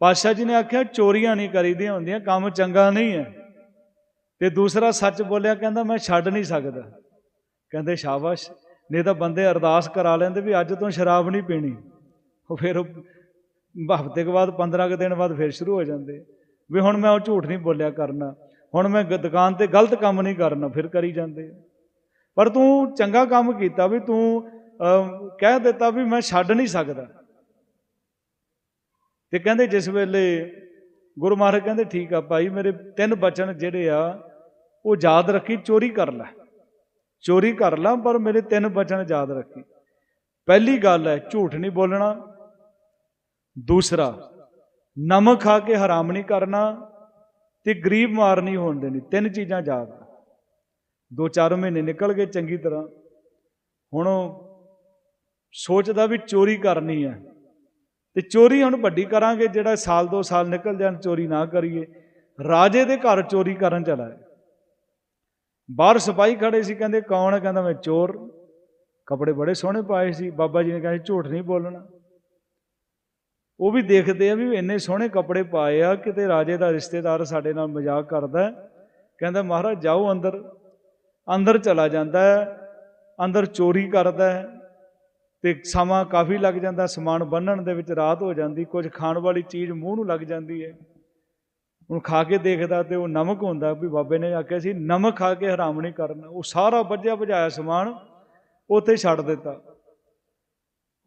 A: ਪਾਤਸ਼ਾਹ ਜੀ ਨੇ ਆਖਿਆ, ਚੋਰੀਆਂ ਨਹੀਂ ਕਰੀਦੀਆਂ ਹੁੰਦੀਆਂ, ਕੰਮ ਚੰਗਾ ਨਹੀਂ ਹੈ। ਤੇ ਦੂਸਰਾ ਸੱਚ ਬੋਲਿਆ, ਕਹਿੰਦਾ, ਮੈਂ ਛੱਡ ਨਹੀਂ ਸਕਦਾ। ਕਹਿੰਦੇ, ਸ਼ਾਬਾਸ਼, ਨਹੀਂ ਤਾਂ ਬੰਦੇ ਅਰਦਾਸ ਕਰਾ ਲੈਂਦੇ ਵੀ ਅੱਜ ਤੋਂ ਸ਼ਰਾਬ ਨਹੀਂ ਪੀਣੀ। ਉਹ ਫਿਰ ਹਫ਼ਤੇ ਕੇ ਬਾਅਦ 15 ਕੁ ਦਿਨ ਬਾਅਦ ਫਿਰ ਸ਼ੁਰੂ ਹੋ ਜਾਂਦੇ। ਵੀ ਹੁਣ ਮੈਂ ਉਹ ਝੂਠ ਨਹੀਂ ਬੋਲਿਆ ਕਰਨਾ। ਹੁਣ ਮੈਂ ਦੁਕਾਨ ਤੇ ਗਲਤ ਕੰਮ ਨਹੀਂ ਕਰਨਾ, ਫਿਰ ਕਰੀ ਜਾਂਦੇ। ਪਰ ਤੂੰ ਚੰਗਾ ਕੰਮ ਕੀਤਾ ਵੀ ਤੂੰ ਕਹਿ ਦਿੱਤਾ ਵੀ ਮੈਂ ਛੱਡ ਨਹੀਂ ਸਕਦਾ। ਤੇ ਕਹਿੰਦੇ ਜਿਸ ਵੇਲੇ ਗੁਰੂ ਮਹਾਰਾਜ ਕਹਿੰਦੇ, ਠੀਕ ਆ ਭਾਈ, ਮੇਰੇ ਤਿੰਨ ਬਚਨ ਜਿਹੜੇ ਆ, ਉਹ ਯਾਦ ਰੱਖੀ, ਚੋਰੀ ਕਰ ਲੈ। ਚੋਰੀ ਕਰ ਲਾ, ਪਰ ਮੇਰੇ ਤਿੰਨ ਬਚਨ ਯਾਦ ਰੱਖੀ। ਪਹਿਲੀ ਗੱਲ ਹੈ, ਝੂਠ ਨਹੀਂ ਬੋਲਣਾ। ਦੂਸਰਾ, ਨਮਕ ਖਾ ਕੇ ਹਰਾਮ ਨਹੀਂ ਕਰਨਾ ਤੇ ਗਰੀਬ ਮਾਰ ਨਹੀਂ ਹੋਣ ਦੇਣੀ। ਤਿੰਨ ਚੀਜ਼ਾਂ ਯਾਦ ਦੋ ਚਾਰ ਮਹੀਨੇ ਨਿਕਲ ਗਏ ਚੰਗੀ ਤਰ੍ਹਾਂ। ਹੁਣ ਸੋਚਦਾ ਵੀ ਚੋਰੀ ਕਰਨੀ ਹੈ। ਤੇ ਚੋਰੀ ਹੁਣ ਵੱਡੀ ਕਰਾਂਗੇ, ਜਿਹੜਾ ਸਾਲ ਦੋ ਸਾਲ ਨਿਕਲ ਜਾਣ, ਚੋਰੀ ਨਾ ਕਰੀਏ। ਰਾਜੇ ਦੇ ਘਰ ਚੋਰੀ ਕਰਨ ਚਲਾ ਬਾਹਰ ਸਿਪਾਹੀ ਖੜੇ ਸੀ, ਕਹਿੰਦੇ, ਕੌਣ ਹੈ? ਕਹਿੰਦਾ, ਮੈਂ ਚੋਰ। ਕੱਪੜੇ ਬੜੇ ਸੋਹਣੇ ਪਾਏ ਸੀ। ਬਾਬਾ ਜੀ ਨੇ ਕਿਹਾ, ਝੂਠ ਨਹੀਂ ਬੋਲਣਾ। ਉਹ ਵੀ ਦੇਖਦੇ ਆ ਵੀ ਇੰਨੇ ਸੋਹਣੇ ਕੱਪੜੇ ਪਾਏ ਆ, ਕਿਤੇ ਰਾਜੇ ਦਾ ਰਿਸ਼ਤੇਦਾਰ ਸਾਡੇ ਨਾਲ ਮਜ਼ਾਕ ਕਰਦਾ ਕਹਿੰਦਾ, ਮਹਾਰਾਜ, ਜਾਓ ਅੰਦਰ। ਅੰਦਰ ਚਲਾ ਜਾਂਦਾ ਅੰਦਰ ਚੋਰੀ ਕਰਦਾ ਤੇ ਸਮਾਂ ਕਾਫੀ ਲੱਗ ਜਾਂਦਾ, ਸਮਾਨ ਬੰਨਣ ਦੇ ਵਿੱਚ ਰਾਤ ਹੋ ਜਾਂਦੀ, ਕੁਝ ਖਾਣ ਵਾਲੀ ਚੀਜ਼ ਮੂੰਹ ਨੂੰ ਲੱਗ ਜਾਂਦੀ ਹੈ। ਹੁਣ ਖਾ ਕੇ ਦੇਖਦਾ ਤੇ ਉਹ ਨਮਕ ਹੁੰਦਾ ਵੀ ਬਾਬੇ ਨੇ ਆਖਿਆ ਸੀ, ਨਮਕ ਖਾ ਕੇ ਹਰਾਮ ਨਹੀਂ ਕਰਨਾ। ਉਹ ਸਾਰਾ ਵੱਜਿਆ ਭਜਾਇਆ ਸਮਾਨ ਉੱਥੇ ਛੱਡ ਦਿੱਤਾ।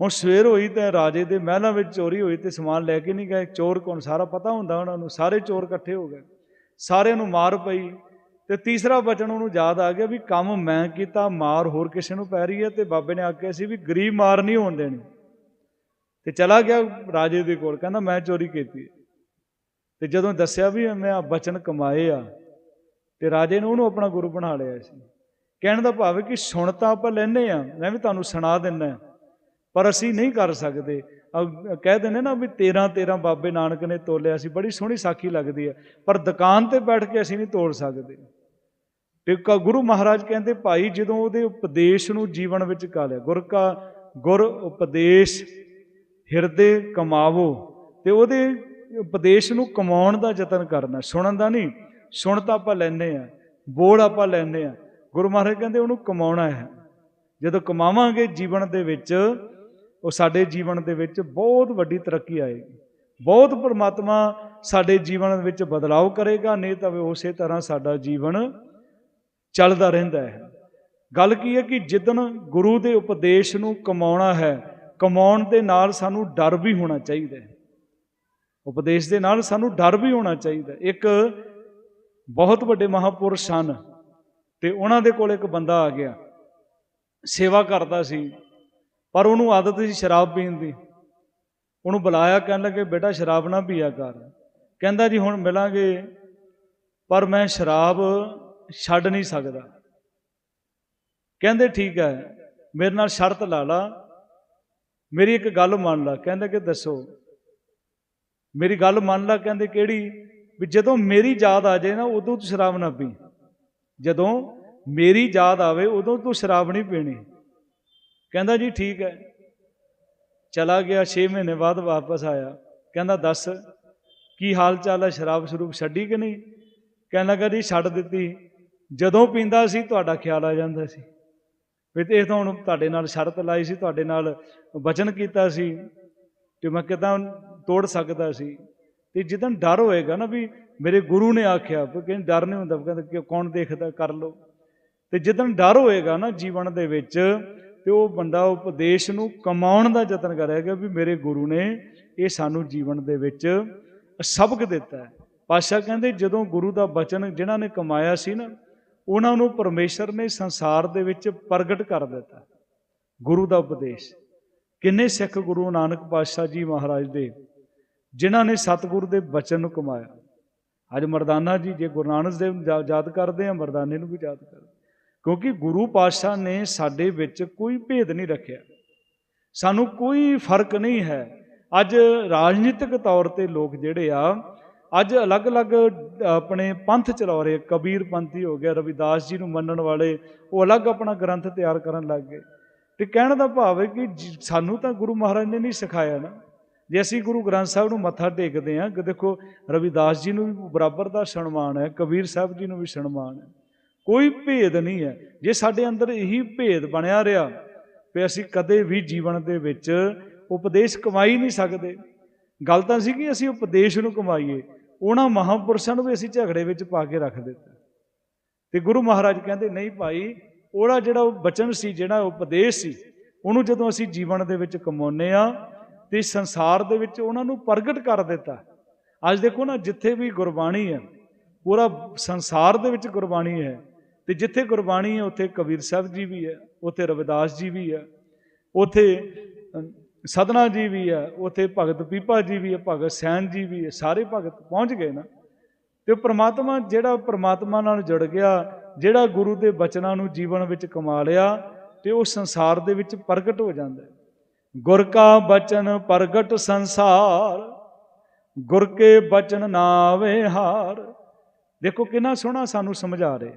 A: ਹੁਣ ਸਵੇਰ ਹੋਈ ਤੇ ਰਾਜੇ ਦੇ ਮਹਿਲਾਂ ਵਿੱਚ ਚੋਰੀ ਹੋਈ ਤੇ ਸਮਾਨ ਲੈ ਕੇ ਨਹੀਂ ਗਏ। ਚੋਰ ਕੌਣ? ਸਾਰਾ ਪਤਾ ਹੁੰਦਾ ਉਹਨਾਂ ਨੂੰ, ਸਾਰੇ ਚੋਰ ਇਕੱਠੇ ਹੋ ਗਏ। ਸਾਰਿਆਂ ਨੂੰ ਮਾਰ ਪਈ। ਤੇ ਤੀਸਰਾ ਬਚਨ ਉਹਨੂੰ ਯਾਦ ਆ ਗਿਆ ਵੀ ਕੰਮ ਮੈਂ ਕੀਤਾ, ਮਾਰ ਹੋਰ ਕਿਸੇ ਨੂੰ ਪੈ ਰਹੀ ਹੈ ਤੇ ਬਾਬੇ ਨੇ ਆਖਿਆ ਸੀ ਵੀ ਗਰੀਬ ਮਾਰ ਨਹੀਂ ਹੋਣ ਦੇਣੀ। ਤੇ ਚਲਾ ਗਿਆ ਰਾਜੇ ਦੇ ਕੋਲ, ਕਹਿੰਦਾ ਮੈਂ ਚੋਰੀ ਕੀਤੀ ਤੇ ਜਦੋਂ ਦੱਸਿਆ ਵੀ ਮੈਂ ਆ ਬਚਨ ਕਮਾਏ ਆ, ਤੇ ਰਾਜੇ ਨੇ ਉਹਨੂੰ ਆਪਣਾ ਗੁਰੂ ਬਣਾ ਲਿਆ ਸੀ। ਕਹਿਣ ਦਾ ਭਾਵ ਹੈ ਕਿ ਸੁਣ ਤਾਂ ਆਪਾਂ ਲੈਨੇ ਆ ਮੈਂ ਵੀ ਤੁਹਾਨੂੰ ਸੁਣਾ ਦਿੰਦਾ ਪਰ ਅਸੀਂ ਨਹੀਂ ਕਰ ਸਕਦੇ। ਅਹ ਕਹਿ ਦਿੰਦੇ ਨਾ ਵੀ 13 13 ਬਾਬੇ ਨਾਨਕ ਨੇ ਤੋਲਿਆ ਸੀ, ਬੜੀ ਸੋਹਣੀ ਸਾਖੀ ਲੱਗਦੀ ਹੈ, ਪਰ ਦੁਕਾਨ ਤੇ ਬੈਠ ਕੇ ਅਸੀਂ ਨਹੀਂ ਤੋਲ ਸਕਦੇ। ਤੇ ਕ- ਗੁਰੂ ਮਹਾਰਾਜ ਕਹਿੰਦੇ, ਭਾਈ, ਜਦੋਂ ਉਹਦੇ ਉਪਦੇਸ਼ ਨੂੰ ਜੀਵਨ ਵਿੱਚ ਕਾਲਿਆ ਗੁਰ ਕਾ ਗੁਰ ਉਪਦੇਸ਼ ਹਿਰਦੇ ਕਮਾਵੋ, ਤੇ ਉਹਦੇ ਉਪਦੇਸ਼ ਨੂੰ ਕਮਾਉਣ ਦਾ ਯਤਨ ਕਰਨਾ, ਸੁਣਨ ਦਾ ਨਹੀਂ, ਸੁਣ ਤਾਂ ਆਪਾਂ ਲੈਨੇ ਆ ਬੋਲ ਆਪਾਂ ਲੈਨੇ ਆ ਗੁਰੂ ਮਹਾਰਾਜ ਕਹਿੰਦੇ ਉਹਨੂੰ ਕਮਾਉਣਾ ਹੈ, ਜਦੋਂ ਕਮਾਵਾਂਗੇ ਜੀਵਨ ਦੇ ਵਿੱਚ, ਉਹ ਸਾਡੇ ਜੀਵਨ ਦੇ ਵਿੱਚ ਬਹੁਤ ਵੱਡੀ ਤਰੱਕੀ ਆਏਗੀ, ਬਹੁਤ ਪਰਮਾਤਮਾ ਸਾਡੇ ਜੀਵਨ ਵਿੱਚ ਬਦਲਾਅ ਕਰੇਗਾ, ਨਹੀਂ ਤਾਂ ਉਸੇ ਤਰ੍ਹਾਂ ਸਾਡਾ ਜੀਵਨ ਚੱਲਦਾ ਰਹਿੰਦਾ ਹੈ। ਗੱਲ ਕੀ ਹੈ ਕਿ ਜਿੱਦਣ ਗੁਰੂ ਦੇ ਉਪਦੇਸ਼ ਨੂੰ ਕਮਾਉਣਾ ਹੈ, ਕਮਾਉਣ ਦੇ ਨਾਲ ਸਾਨੂੰ ਡਰ ਵੀ ਹੋਣਾ ਚਾਹੀਦਾ ਹੈ। ਉਪਦੇਸ਼ ਦੇ ਨਾਲ ਸਾਨੂੰ ਡਰ ਵੀ ਹੋਣਾ ਚਾਹੀਦਾ ਇੱਕ ਬਹੁਤ ਵੱਡੇ ਮਹਾਪੁਰਸ਼ ਹਨ ਤੇ ਉਹਨਾਂ ਦੇ ਕੋਲ ਇੱਕ ਬੰਦਾ ਆ ਗਿਆ। ਸੇਵਾ ਕਰਦਾ ਸੀ, ਪਰ ਉਹਨੂੰ ਆਦਤ ਸੀ ਸ਼ਰਾਬ ਪੀਣ ਦੀ। ਉਹਨੂੰ ਬੁਲਾਇਆ, ਕਹਿਣ ਲੱਗੇ, ਬੇਟਾ, ਸ਼ਰਾਬ ਨਾ ਪੀਆ ਕਰ। ਕਹਿੰਦਾ, ਜੀ, ਹੁਣ ਮਿਲਾਂਗੇ, ਪਰ ਮੈਂ ਸ਼ਰਾਬ ਛੱਡ ਨਹੀਂ ਸਕਦਾ। ਕਹਿੰਦੇ, ਠੀਕ ਹੈ, ਮੇਰੇ ਨਾਲ ਸ਼ਰਤ ਲਾ ਲਾ। ਮੇਰੀ ਇੱਕ ਗੱਲ ਮੰਨ ਲਾ। ਕਹਿੰਦਾ ਕਿ, ਦੱਸੋ। ਮੇਰੀ ਗੱਲ ਮੰਨ ਲਾ। ਕਹਿੰਦੇ, ਕਿਹੜੀ? ਵੀ ਜਦੋਂ ਮੇਰੀ ਯਾਦ ਆ ਜਾਏ ਨਾ, ਉਦੋਂ ਤੂੰ ਸ਼ਰਾਬ ਨਾ ਪੀ। ਜਦੋਂ ਮੇਰੀ ਯਾਦ ਆਵੇ, ਉਦੋਂ ਤੂੰ ਸ਼ਰਾਬ ਨਹੀਂ ਪੀਣੀ। ਕਹਿੰਦਾ, ਜੀ, ਠੀਕ ਹੈ। ਚਲਾ ਗਿਆ 6 ਮਹੀਨੇ ਬਾਅਦ ਵਾਪਸ ਆਇਆ। ਕਹਿੰਦਾ, ਦੱਸ, ਕੀ ਹਾਲ ਚਾਲ ਹੈ? ਸ਼ਰਾਬ ਸ਼ਰੂਬ ਛੱਡੀ ਕਿ ਨਹੀਂ? ਕਹਿਣ ਲੱਗਾ, ਜੀ, ਛੱਡ ਦਿੱਤੀ। ਜਦੋਂ ਪੀਂਦਾ ਸੀ, ਤੁਹਾਡਾ ਖਿਆਲ ਆ ਜਾਂਦਾ ਸੀ। ਵੀ ਤੇ ਇਹ ਤਾਂ ਹੁਣ ਤੁਹਾਡੇ ਨਾਲ ਸ਼ਰਤ ਲਾਈ ਸੀ, ਤੁਹਾਡੇ ਨਾਲ ਵਚਨ ਕੀਤਾ ਸੀ। ਕਿ ਮੈਂ ਕਿਦਾਂ ਤੋੜ ਸਕਦਾ ਸੀ। ਤੇ ਜਦੋਂ ਡਰ ਹੋਏਗਾ ਨਾ ਵੀ ਮੇਰੇ ਗੁਰੂ ਨੇ ਆਖਿਆ, ਵੀ ਕਹਿੰਦੇ ਡਰ ਨਹੀਂ ਹੁੰਦਾ ਕਹਿੰਦਾ ਕਿ ਕੌਣ ਦੇਖਦਾ, ਕਰ ਲੋ ਤੇ ਜਦੋਂ ਡਰ ਹੋਏਗਾ ਨਾ ਜੀਵਨ ਦੇ ਵਿੱਚ, ਤੇ ਉਹ ਬੰਦਾ ਉਪਦੇਸ਼ ਨੂੰ ਕਮਾਉਣ ਦਾ ਯਤਨ ਕਰੇਗਾ ਵੀ ਮੇਰੇ ਗੁਰੂ ਨੇ ਇਹ ਸਾਨੂੰ ਜੀਵਨ ਦੇ ਵਿੱਚ ਸਬਕ ਦਿੱਤਾ ਹੈ। ਪਾਸ਼ਾ ਕਹਿੰਦੇ ਜਦੋਂ ਗੁਰੂ ਦਾ ਬਚਨ, ਜਿਨ੍ਹਾਂ ਨੇ ਕਮਾਇਆ ਸੀ ਨਾ ਉਹਨਾਂ ਨੂੰ ਪਰਮੇਸ਼ਰ ਨੇ ਸੰਸਾਰ ਦੇ ਵਿੱਚ ਪ੍ਰਗਟ ਕਰ ਦਿੱਤਾ। ਗੁਰੂ ਦਾ ਉਪਦੇਸ਼। ਕਿੰਨੇ ਸਿੱਖ ਗੁਰੂ ਨਾਨਕ ਪਾਤਸ਼ਾਹ ਜੀ ਮਹਾਰਾਜ ਦੇ, ਜਿਨ੍ਹਾਂ ਨੇ ਸਤਿਗੁਰੂ ਦੇ ਬਚਨ ਨੂੰ ਕਮਾਇਆ। ਅੱਜ ਮਰਦਾਨਾ ਜੀ, ਜੇ ਗੁਰੂ ਨਾਨਕ ਦੇਵ ਨੂੰ ਯਾ- ਯਾਦ ਕਰਦੇ ਆ, ਮਰਦਾਨੇ ਨੂੰ ਵੀ ਯਾਦ ਕਰਦੇ। ਕਿਉਂਕਿ ਗੁਰੂ ਪਾਤਸ਼ਾਹ ਨੇ ਸਾਡੇ ਵਿੱਚ ਕੋਈ ਭੇਦ ਨਹੀਂ ਰੱਖਿਆ। ਸਾਨੂੰ ਕੋਈ ਫ਼ਰਕ ਨਹੀਂ ਹੈ। ਅੱਜ ਰਾਜਨੀਤਿਕ ਤੌਰ ਤੇ ਲੋਕ ਜਿਹੜੇ ਆ ਅੱਜ ਅਲੱਗ-ਅਲੱਗ ਆਪਣੇ ਪੰਥ ਚਲਾ ਰਹੇ ਕਬੀਰ ਪੰਥੀ ਹੋ ਗਿਆ, ਰਵਿਦਾਸ ਜੀ ਨੂੰ ਮੰਨਣ ਵਾਲੇ, ਉਹ ਅਲੱਗ ਆਪਣਾ ਗ੍ਰੰਥ ਤਿਆਰ ਕਰਨ ਲੱਗ ਗਏ। ਤੇ ਕਹਿਣ ਦਾ ਭਾਵ ਹੈ ਕਿ ਜੀ- ਸਾਨੂੰ ਤਾਂ ਗੁਰੂ ਮਹਾਰਾਜ ਨੇ ਨਹੀਂ ਸਿਖਾਇਆ ਨਾ। ਜੇ ਅਸੀਂ ਗੁਰੂ ਗ੍ਰੰਥ ਸਾਹਿਬ ਨੂੰ ਮੱਥਾ ਟੇਕਦੇ ਹਾਂ, ਕਿ ਦੇਖੋ, ਰਵਿਦਾਸ ਜੀ ਨੂੰ ਵੀ ਬਰਾਬਰ ਦਾ ਸਨਮਾਨ ਹੈ, ਕਬੀਰ ਸਾਹਿਬ ਜੀ ਨੂੰ ਵੀ ਸਨਮਾਨ ਹੈ। ਕੋਈ ਭੇਦ ਨਹੀਂ ਹੈ। ਜੇ ਸਾਡੇ ਅੰਦਰ ਇਹੀ ਭੇਦ ਬਣਿਆ ਰਿਹਾ ਵੀ ਅਸੀਂ ਕਦੇ ਵੀ ਜੀਵਨ ਦੇ ਵਿੱਚ ਉਪਦੇਸ਼ ਕਮਾਈ ਨਹੀਂ ਸਕਦੇ। ਗੱਲ ਤਾਂ ਸੀ ਕਿ ਅਸੀਂ ਉਪਦੇਸ਼ ਨੂੰ ਕਮਾਈਏ। ਉਹਨਾਂ ਮਹਾਂਪੁਰਸ਼ਾਂ ਨੂੰ ਵੀ ਅਸੀਂ ਝਗੜੇ ਵਿੱਚ ਪਾ ਕੇ ਰੱਖ ਦਿੱਤਾ। ਤੇ ਗੁਰੂ ਮਹਾਰਾਜ ਕਹਿੰਦੇ, ਨਹੀਂ ਭਾਈ, ਉਹਦਾ ਜਿਹੜਾ ਉਹ ਬਚਨ ਸੀ, ਜਿਹੜਾ ਉਪਦੇਸ਼ ਸੀ, ਉਹਨੂੰ ਜਦੋਂ ਅਸੀਂ ਜੀਵਨ ਦੇ ਵਿੱਚ ਕਮਾਉਨੇ ਆ ਤੇ ਸੰਸਾਰ ਦੇ ਵਿੱਚ ਉਹਨਾਂ ਨੂੰ ਪ੍ਰਗਟ ਕਰ ਦਿੱਤਾ, ਅੱਜ ਦੇਖੋ ਨਾ ਜਿੱਥੇ ਵੀ ਗੁਰਬਾਣੀ ਹੈ, ਪੂਰਾ ਸੰਸਾਰ ਦੇ ਵਿੱਚ ਗੁਰਬਾਣੀ ਹੈ ਤੇ ਜਿੱਥੇ ਗੁਰਬਾਣੀ ਹੈ, ਉੱਥੇ ਕਬੀਰ ਸਾਹਿਬ ਜੀ ਵੀ ਹੈ, ਉੱਥੇ ਰਵਿਦਾਸ ਜੀ ਵੀ ਹੈ, ਉੱਥੇ ਸਦਨਾ ਜੀ ਵੀ ਹੈ ਉੱਥੇ ਭਗਤ ਪੀਪਾ ਜੀ ਵੀ ਹੈ ਭਗਤ ਸੈਨ ਜੀ ਵੀ ਹੈ ਸਾਰੇ ਭਗਤ ਪਹੁੰਚ ਗਏ ਨਾ। ਤੇ ਉਹ ਪ੍ਰਮਾਤਮਾ ਜਿਹੜਾ ਪ੍ਰਮਾਤਮਾ ਨਾਲ ਜੁੜ ਗਿਆ, ਜਿਹੜਾ ਗੁਰੂ ਦੇ ਬਚਨਾਂ ਨੂੰ ਜੀਵਨ ਵਿੱਚ ਕਮਾ ਲਿਆ, ਤੇ ਉਹ ਸੰਸਾਰ ਦੇ ਵਿੱਚ ਪ੍ਰਗਟ ਹੋ ਜਾਂਦਾ ਹੈ। ਗੁਰ ਕਾ ਬਚਨ ਪ੍ਰਗਟ ਸੰਸਾਰ, ਗੁਰ ਕੇ ਬਚਨ ਨਾਵੇ ਹਾਰ। ਦੇਖੋ ਕਿੰਨਾ ਸੋਹਣਾ ਸਾਨੂੰ ਸਮਝਾ ਰਹੇ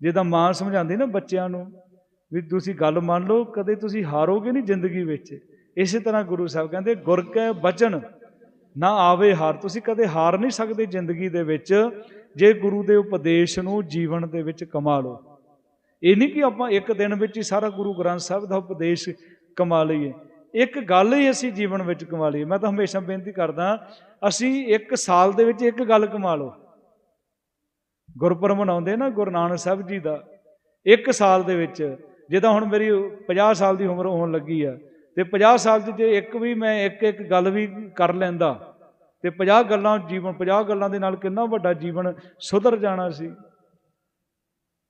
A: ਜਿੱਦਾਂ ਮਾਂ ਸਮਝਾਉਂਦੀ ਨਾ ਬੱਚਿਆਂ ਨੂੰ, ਵੀ ਤੁਸੀਂ ਗੱਲ ਮੰਨ ਲਓ, ਕਦੇ ਤੁਸੀਂ ਹਾਰੋਗੇ ਨਹੀਂ ਜ਼ਿੰਦਗੀ ਵਿੱਚ। ਇਸੇ ਤਰ੍ਹਾਂ ਗੁਰੂ ਸਾਹਿਬ ਕਹਿੰਦੇ, ਗੁਰ ਕੇ ਬਚਨ, ਨਾ ਆਵੇ ਹਾਰ। ਤੁਸੀਂ ਕਦੇ ਹਾਰ ਨਹੀਂ ਸਕਦੇ ਜ਼ਿੰਦਗੀ ਦੇ ਵਿੱਚ, ਜੇ ਗੁਰੂ ਦੇ ਉਪਦੇਸ਼ ਨੂੰ ਜੀਵਨ ਦੇ ਵਿੱਚ ਕਮਾ ਲਓ। ਇਹ ਨਹੀਂ ਕਿ ਆਪਾਂ ਇੱਕ ਦਿਨ ਵਿੱਚ ਹੀ ਸਾਰਾ ਗੁਰੂ ਗ੍ਰੰਥ ਸਾਹਿਬ ਦਾ ਉਪਦੇਸ਼ ਕਮਾ ਲਈਏ। ਇੱਕ ਗੱਲ ਹੀ ਅਸੀਂ ਜੀਵਨ ਵਿੱਚ ਕਮਾ ਲਈਏ। ਮੈਂ ਤਾਂ ਹਮੇਸ਼ਾ ਬੇਨਤੀ ਕਰਦਾ, ਅਸੀਂ ਇੱਕ ਸਾਲ ਦੇ ਵਿੱਚ ਇੱਕ ਗੱਲ ਕਮਾ ਲਓ। ਗੁਰਪੁਰਬ ਮਨਾਉਂਦੇ ਨਾ ਗੁਰੂ ਨਾਨਕ ਸਾਹਿਬ ਜੀ ਦਾ। ਇੱਕ ਸਾਲ ਦੇ ਵਿੱਚ, ਜਿੱਦਾਂ ਹੁਣ ਮੇਰੀ 50 ਸਾਲ ਦੀ ਉਮਰ ਹੋਣ ਲੱਗੀ ਆ ਤੇ 50 ਸਾਲ 'ਚ ਜੇ ਇੱਕ ਵੀ ਮੈਂ ਇੱਕ ਇੱਕ ਗੱਲ ਵੀ ਕਰ ਲੈਂਦਾ। ਤੇ 50 ਗੱਲਾਂ ਜੀਵਨ 50 ਗੱਲਾਂ ਦੇ ਨਾਲ ਕਿੰਨਾ ਵੱਡਾ ਜੀਵਨ ਸੁਧਰ ਜਾਣਾ ਸੀ।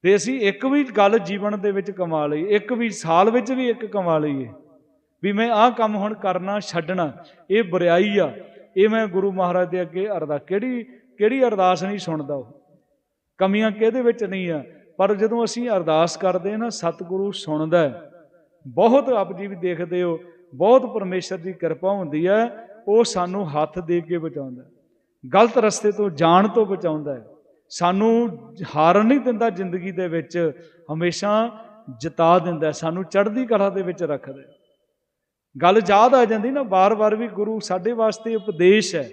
A: ਤੇ ਅਸੀਂ ਇੱਕ ਵੀ ਗੱਲ ਜੀਵਨ ਦੇ ਵਿੱਚ ਕਮਾ ਲਈ, ਇੱਕ ਵੀ ਸਾਲ ਵਿੱਚ ਵੀ ਇੱਕ ਕਮਾ ਲਈਏ। ਵੀ ਮੈਂ ਆਹ ਕੰਮ ਹੁਣ ਕਰਨਾ, ਛੱਡਣਾ, ਇਹ ਬੁਰਾਈ ਆ, ਇਹ ਮੈਂ ਗੁਰੂ ਮਹਾਰਾਜ ਦੇ ਅੱਗੇ ਅਰਦਾਸ ਕਿਹੜੀ ਕਿਹੜੀ ਅਰਦਾਸ ਨਹੀਂ ਸੁਣਦਾ ਉਹ? ਕਮੀਆਂ ਕਿਹਦੇ ਵਿੱਚ ਨਹੀਂ ਆ? ਪਰ ਜਦੋਂ ਅਸੀਂ ਅਰਦਾਸ ਕਰਦੇ ਹਾਂ ਨਾ, ਸਤਿਗੁਰੂ ਸੁਣਦਾ ਹੈ। ਬਹੁਤ ਆਪ ਜੀ ਵੀ ਦੇਖਦੇ ਹੋ, ਬਹੁਤ ਪਰਮੇਸ਼ਰ ਦੀ ਕਿਰਪਾ ਹੁੰਦੀ ਹੈ, ਉਹ ਸਾਨੂੰ ਹੱਥ ਦੇ ਕੇ ਬਚਾਉਂਦਾ ਗਲਤ ਰਸਤੇ ਤੋਂ ਜਾਣ ਤੋਂ ਬਚਾਉਂਦਾ ਹੈ। ਸਾਨੂੰ ਹਾਰਨ ਨਹੀਂ ਦਿੰਦਾ ਜ਼ਿੰਦਗੀ ਦੇ ਵਿੱਚ, ਹਮੇਸ਼ਾ ਜਿਤਾ ਦਿੰਦਾ ਸਾਨੂੰ ਚੜ੍ਹਦੀ ਕਲਾ ਦੇ ਵਿੱਚ ਰੱਖਦਾ ਗੱਲ ਯਾਦ ਆ ਜਾਂਦੀ ਨਾ ਬਾਰ-ਬਾਰ ਵੀ ਗੁਰੂ ਸਾਡੇ ਵਾਸਤੇ ਉਪਦੇਸ਼ ਹੈ।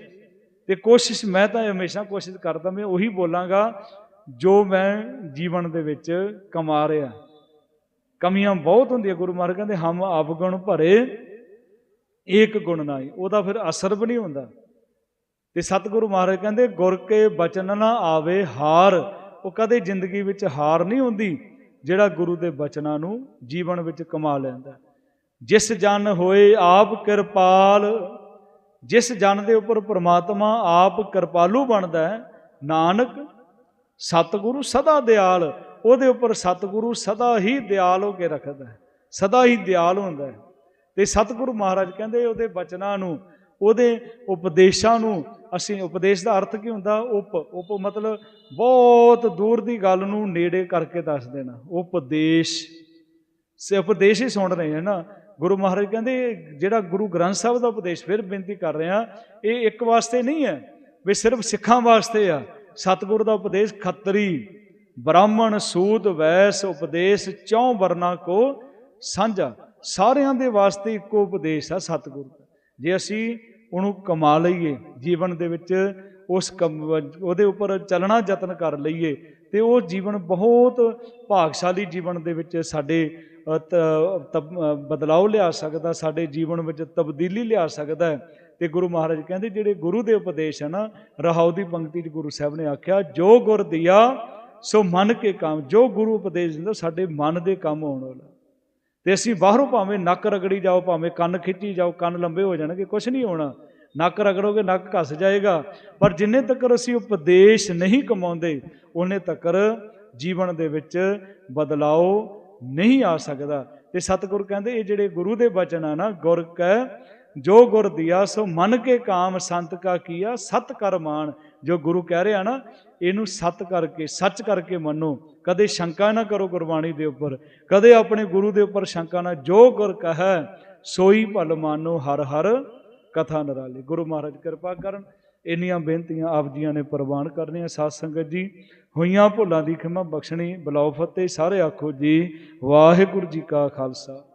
A: ਤੇ ਕੋਸ਼ਿਸ਼, ਮੈਂ ਤਾਂ ਹਮੇਸ਼ਾ ਕੋਸ਼ਿਸ਼ ਕਰਦਾ, ਮੈਂ ਉਹੀ ਬੋਲਾਂਗਾ, ਜੋ ਮੈਂ ਜੀਵਨ ਦੇ ਵਿੱਚ ਕਮਾ ਰਿਹਾ। ਕਮੀਆਂ ਬਹੁਤ ਹੁੰਦੀਆਂ ਗੁਰੂ ਮਹਾਰਾਜ, ਕਹਿੰਦੇ ਹਮ ਅਵਗੁਣ ਭਰੇ, ਏਕ ਗੁਣ ਨਾਈ ਉਹਦਾ ਫਿਰ ਅਸਰ ਵੀ ਨਹੀਂ ਹੁੰਦਾ। ਤੇ ਸਤਿਗੁਰੂ ਮਹਾਰਾਜ ਕਹਿੰਦੇ, ਗੁਰ ਕੇ ਬਚਨ ਨਾ ਆਵੇ ਹਾਰ। ਉਹ ਕਦੇ ਜ਼ਿੰਦਗੀ ਵਿੱਚ ਹਾਰ ਨਹੀਂ ਹੁੰਦੀ, ਜਿਹੜਾ ਗੁਰੂ ਦੇ ਬਚਨਾਂ ਨੂੰ ਜੀਵਨ ਵਿੱਚ ਕਮਾ ਲੈਂਦਾ ਜਿਸ ਜਨ ਹੋਏ ਆਪ ਕਿਰਪਾਲ, ਜਿਸ ਜਨ ਦੇ ਉੱਪਰ ਪ੍ਰਮਾਤਮਾ ਆਪ ਕਿਰਪਾਲੂ ਬਣਦਾ ਹੈ, ਨਾਨਕ, ਸਤਿਗੁਰੂ ਸਦਾ ਦਿਆਲ। ਉਹਦੇ ਉੱਪਰ ਸਤਿਗੁਰੂ ਸਦਾ ਹੀ ਦਿਆਲ ਹੋ ਕੇ ਰੱਖਦਾ ਹੈ, ਸਦਾ ਹੀ ਦਿਆਲ ਹੁੰਦਾ ਹੈ। ਤੇ ਸਤਿਗੁਰੂ ਮਹਾਰਾਜ ਕਹਿੰਦੇ ਉਹਦੇ ਬਚਨਾਂ ਨੂੰ, ਉਹਦੇ ਉਪਦੇਸ਼ਾਂ ਨੂੰ ਅਸੀਂ, ਉਪਦੇਸ਼ ਦਾ ਅਰਥ ਕੀ ਹੁੰਦਾ? ਉਪ ਉਪ ਮਤਲਬ ਬਹੁਤ ਦੂਰ ਦੀ ਗੱਲ ਨੂੰ ਨੇੜੇ ਕਰਕੇ ਦੱਸ ਦੇਣਾ। ਉਪਦੇਸ਼। ਸੇ, ਉਪਦੇਸ਼ ਹੀ ਸੁਣ ਰਹੇ ਹੈ ਨਾ। ਗੁਰੂ ਮਹਾਰਾਜ ਕਹਿੰਦੇ, ਜਿਹੜਾ ਗੁਰੂ ਗ੍ਰੰਥ ਸਾਹਿਬ ਦਾ ਉਪਦੇਸ਼ ਫਿਰ ਬੇਨਤੀ ਕਰ ਰਹੇ ਹਾਂ ਇਹ ਇੱਕ ਵਾਸਤੇ ਨਹੀਂ ਹੈ, ਵੀ ਸਿਰਫ ਸਿੱਖਾਂ ਵਾਸਤੇ ਆ। ਸਤਿਗੁਰੂ ਦਾ ਉਪਦੇਸ਼ ਖੱਤਰੀ। ਬ੍ਰਾਹਮਣ ਸੂਦ ਵੈਸ ਉਪਦੇਸ਼ ਚੌ ਵਰਨਾ ਕੋ ਸਾਂਝਾ। ਸਾਰਿਆਂ ਦੇ ਵਾਸਤੇ ਇੱਕੋ ਉਪਦੇਸ਼ ਆ ਸਤਿਗੁਰੂ ਦਾ। ਜੇ ਅਸੀਂ ਉਹਨੂੰ ਕਮਾ ਲਈਏ ਜੀਵਨ ਦੇ ਵਿੱਚ ਉਸ ਕੰਮ- ਉਹਦੇ ਉੱਪਰ ਚੱਲਣਾ ਯਤਨ ਕਰ ਲਈਏ ਤੇ ਉਹ ਜੀਵਨ ਬਹੁਤ ਭਾਗਸ਼ਾਲੀ ਜੀਵਨ ਦੇ ਵਿੱਚ ਸਾਡੇ ਤਬ- ਅ, ਬਦਲਾਅ ਲਿਆ ਸਕਦਾ ਸਾਡੇ ਜੀਵਨ ਵਿੱਚ ਤਬਦੀਲੀ ਲਿਆ ਸਕਦਾ ਹੈ। ਤੇ ਗੁਰੂ ਮਹਾਰਾਜ ਕਹਿੰਦੇ ਜਿਹੜੇ ਗੁਰੂ ਦੇ ਉਪਦੇਸ਼ ਹੈ ਨਾ ਰਹਾਉ ਦੀ ਪੰਕਤੀ 'ਚ ਗੁਰੂ ਸਾਹਿਬ ਨੇ ਆਖਿਆ ਜੋ ਗੁਰ ਦਿਆ ਸੋ ਮਨ ਕੇ ਕੰਮ, ਜੋ ਗੁਰੂ ਉਪਦੇਸ਼ ਦਿੰਦਾ ਸਾਡੇ ਮਨ ਦੇ ਕੰਮ ਆਉਣ ਵਾਲਾ। ਤੇ ਅਸੀਂ ਬਾਹਰੋਂ ਭਾਵੇਂ ਨੱਕ ਰਗੜੀ ਜਾਓ, ਭਾਵੇਂ ਕੰਨ ਖਿੱਚੀ ਜਾਓ, ਕੰਨ ਲੰਬੇ ਹੋ ਜਾਣਗੇ ਕੁਝ ਨਹੀਂ ਹੋਣਾ। ਨੱਕ ਰਗੜੋਗੇ, ਨੱਕ ਘਸ ਜਾਏਗਾ। ਪਰ ਜਿੰਨੇ ਤੱਕ ਅਸੀਂ ਉਪਦੇਸ਼ ਨਹੀਂ ਕਮਾਉਂਦੇ, ਉਹਨੇ ਤੱਕ ਜੀਵਨ ਦੇ ਵਿੱਚ ਬਦਲਾਓ ਨਹੀਂ ਆ ਸਕਦਾ। ਤੇ ਸਤਿਗੁਰ ਕਹਿੰਦੇ, ਇਹ ਜਿਹੜੇ ਗੁਰੂ ਦੇ ਬਚਨ ਆ ਨਾ, ਗੁਰ ਕੈ ਜੋ ਗੁਰ ਦਿਆ, ਸੋ ਮਨ ਕੇ ਕਾਮ ਸੰਤ ਕਾ ਕੀਆ, ਸਤ ਕਰ ਮਾਨ ਜੋ ਗੁਰੂ ਕਹਿ ਰਿਹਾ ਨਾ, ਇਹਨੂੰ ਸਤ ਕਰਕੇ, ਸੱਚ ਕਰਕੇ ਮੰਨੋ। ਕਦੇ ਸ਼ੰਕਾ ਨਾ ਕਰੋ ਗੁਰਬਾਣੀ ਦੇ ਉੱਪਰ। ਕਦੇ ਆਪਣੇ ਗੁਰੂ ਦੇ ਉੱਪਰ ਸ਼ੰਕਾ ਨਾ, ਜੋ ਗੁਰ ਕਹੈ, ਸੋਈ ਭਲ ਮਾਨੋ ਹਰ ਹਰ ਕਥਾ ਨਰਾਲੇ। ਗੁਰੂ ਮਹਾਰਾਜ ਕਿਰਪਾ ਕਰਨ, ਇੰਨੀਆਂ ਬੇਨਤੀਆਂ ਆਪ ਜੀਆਂ ਨੇ ਪ੍ਰਵਾਨ ਕਰਨੀਆਂ। ਸਾਧ ਸੰਗਤ ਜੀ, ਹੋਈਆਂ ਭੁੱਲਾਂ ਦੀ ਖਿਮਾ ਬਖਸ਼ਣੀ। ਬਲਾਉ ਫਤਿਹ, ਸਾਰੇ ਆਖੋ ਜੀ। ਵਾਹਿਗੁਰੂ ਜੀ ਕਾ ਖਾਲਸਾ।